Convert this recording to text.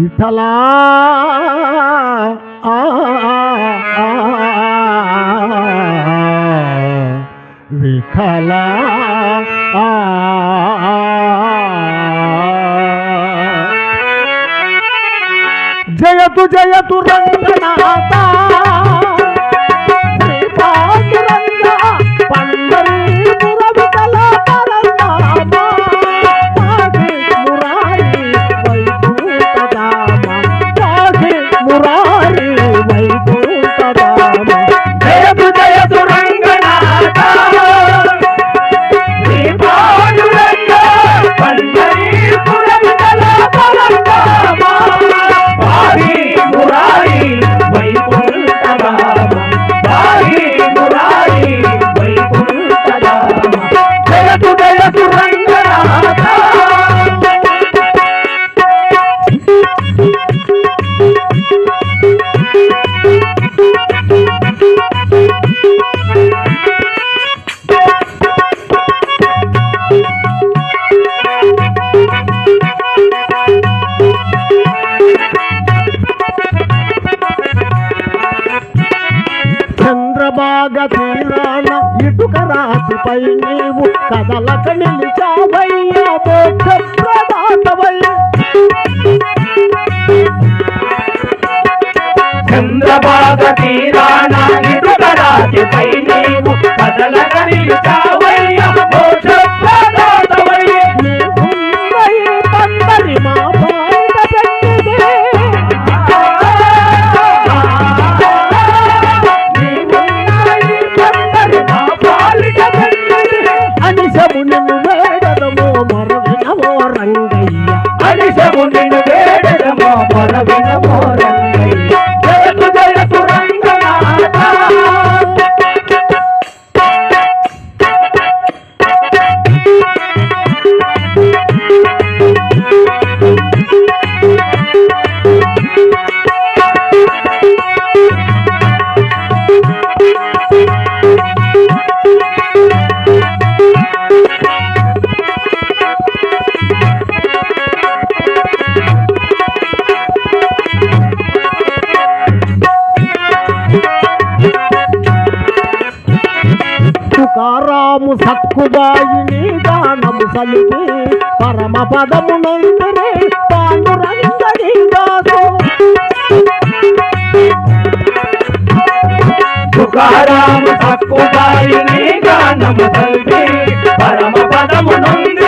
విఠలా? ఆ, విఠలా జయతు జయతు రంగనాథ బాగా తీరాన ఇటుక రాతిపై నీవు కదలక నిలిచావయ్యా మోక్ష ప్రదాతవయ్యా చంద్రబాగ తీరాన ఇటుకరాతిపై నీవు కదలక నిలిచా సీతారాము సక్కుబాయిని దానము సలిగి పరమ పదము నందరే పాండురంగడి దాసు. తుకారాము తక్కువారిని గానము తల్లి పరమ పదము నుండి